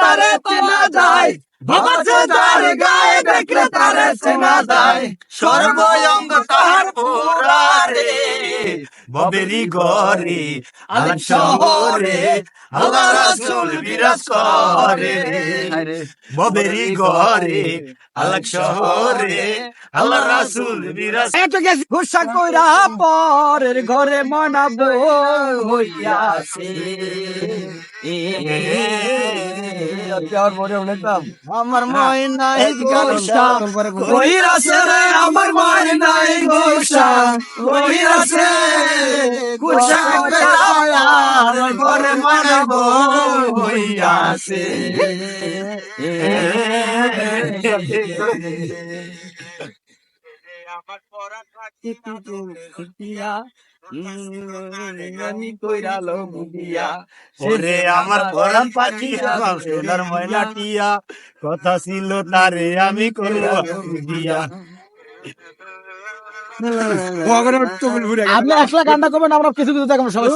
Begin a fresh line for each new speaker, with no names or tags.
তারে চেনা যায়। যার গায়ে দেখলে তারে চেনা যায়। সর্বঙ্গ তার পুরারে ববেরি গরে আলাপ শহরে আল্লাহ রাসূল বিরাজ করে ববেরি গরে আলাপ শহরে আল্লাহ রাসূল বিরাজ
এটো গেছি গুসা কইরা পরের ঘরে মনাবো হইয়াছে। আমার ময়নাই গোসা কইরাছে রে আমার ময়নাই গোসা কইরাছে গুসা কইরা ঘরে মনাবো হইয়াছে আমি কইরা লো
ওরে আমার পরাণ পাখি আমার সোনার ময়না টিয়া কথা ছিল তারে আমি করব
আপনি আসলে গানটা করবেন আমরা কিছু কিছু দেখবেন সবাই